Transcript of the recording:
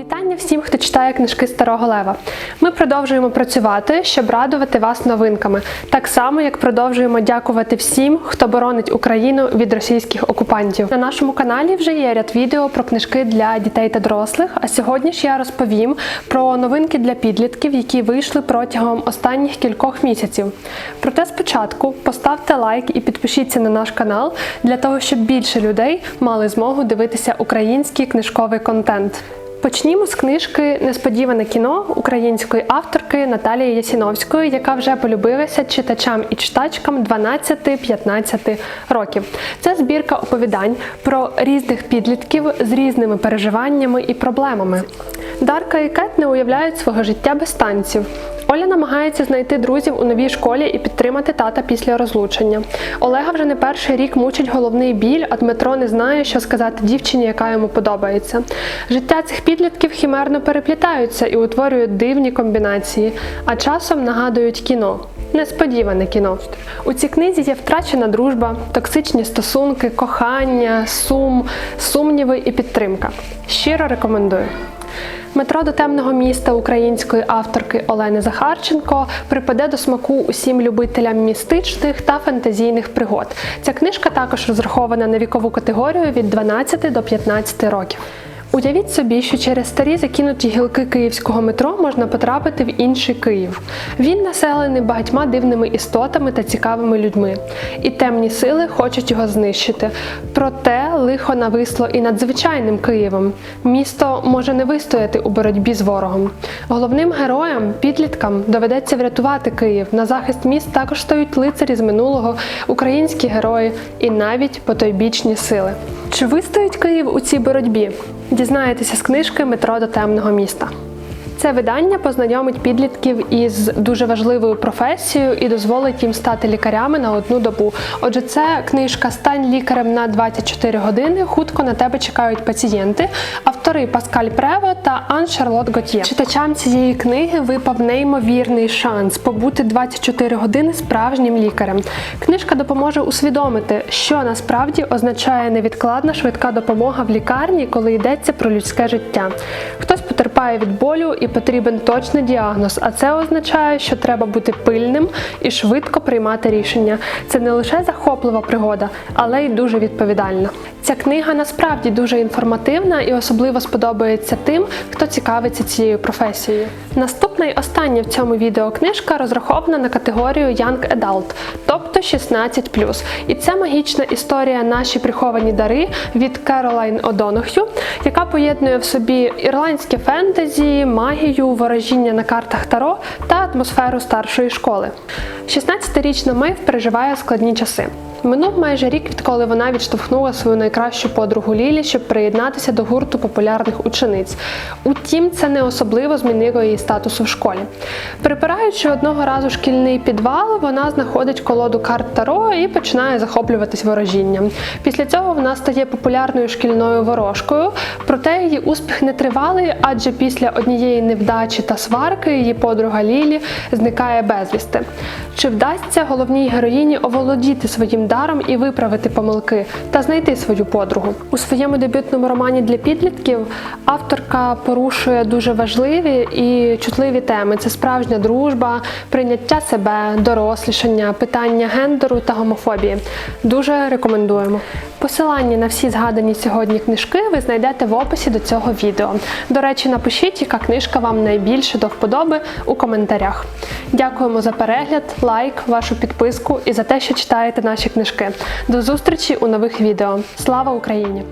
Вітання всім, хто читає книжки Старого Лева. Ми продовжуємо працювати, щоб радувати вас новинками, так само як продовжуємо дякувати всім, хто боронить Україну від російських окупантів. На нашому каналі вже є ряд відео про книжки для дітей та дорослих. А сьогодні ж я розповім про новинки для підлітків, які вийшли протягом останніх кількох місяців. Проте спочатку поставте лайк і підпишіться на наш канал для того, щоб більше людей мали змогу дивитися український книжковий контент. Почнімо з книжки Несподіване кіно української авторки Наталії Ясіновської, яка вже полюбилася читачам і читачкам 12-15 років. Це збірка оповідань про різних підлітків з різними переживаннями і проблемами. Дарка і Кет не уявляють свого життя без танців. Оля намагається знайти друзів у новій школі і підтримати тата після розлучення. Олега вже не перший рік мучить головний біль, а Дмитро не знає, що сказати дівчині, яка йому подобається. Життя цих підлітків хімерно переплітаються і утворюють дивні комбінації, а часом нагадують кіно. Несподіване кіно. У цій книзі є втрачена дружба, токсичні стосунки, кохання, сум, сумніви і підтримка. Щиро рекомендую. Метро до темного міста української авторки Олени Захарченко припаде до смаку усім любителям містичних та фантазійних пригод. Ця книжка також розрахована на вікову категорію від 12 до 15 років. Уявіть собі, що через старі закинуті гілки київського метро можна потрапити в інший Київ. Він населений багатьма дивними істотами та цікавими людьми, і темні сили хочуть його знищити. Проте лихо нависло і над звичайним Києвом. Місто може не вистояти у боротьбі з ворогом. Головним героям, підліткам, доведеться врятувати Київ. На захист міст також стають лицарі з минулого, українські герої і навіть потойбічні сили. Чи вистоїть Київ у цій боротьбі? Дізнаєтеся з книжки Метро до темного міста. Це видання познайомить підлітків із дуже важливою професією і дозволить їм стати лікарями на одну добу. Отже, це книжка Стань лікарем на 24 години. Хутко на тебе чекають пацієнти. Автори Паскаль Прево та Ан Шарлот Готьє. Читачам цієї книги випав неймовірний шанс побути 24 години справжнім лікарем. Книжка допоможе усвідомити, що насправді означає невідкладна швидка допомога в лікарні, коли йдеться про людське життя. Хтось потерпає від болю і потрібен точний діагноз, а це означає, що треба бути пильним і швидко приймати рішення. Це не лише захоплива пригода, але й дуже відповідальна. Ця книга насправді дуже інформативна і особливо сподобається тим, хто цікавиться цією професією. Наступна і остання в цьому відео книжка розрахована на категорію Young Adult, тобто 16+. І це магічна історія Наші приховані дари від Керолайн Одонох'ю, яка поєднує в собі ірландське фентезі, магію, ворожіння на картах Таро та атмосферу старшої школи. 16-річна Мейв переживає складні часи. Минув майже рік, відколи вона відштовхнула свою найкращу подругу Лілі, щоб приєднатися до гурту популярних учениць. Утім, це не особливо змінило її статусу в школі. Припираючи одного разу шкільний підвал, вона знаходить колоду карт Таро і починає захоплюватись ворожінням. Після цього вона стає популярною шкільною ворожкою, проте її успіх не тривалий, адже після однієї невдачі та сварки її подруга Лілі зникає безвісти. Чи вдасться головній героїні оволодіти своїм даром і виправити помилки та знайти свою подругу? У своєму дебютному романі для підлітків авторка порушує дуже важливі і чутливі теми: це справжня дружба, прийняття себе, дорослішання, питання гендеру та гомофобії. Дуже рекомендуємо. Посилання на всі згадані сьогодні книжки ви знайдете в описі до цього відео. До речі, напишіть, яка книжка вам найбільше до вподоби у коментарях. Дякуємо за перегляд, лайк, вашу підписку і за те, що читаєте наші книжки. До зустрічі у нових відео. Слава Україні!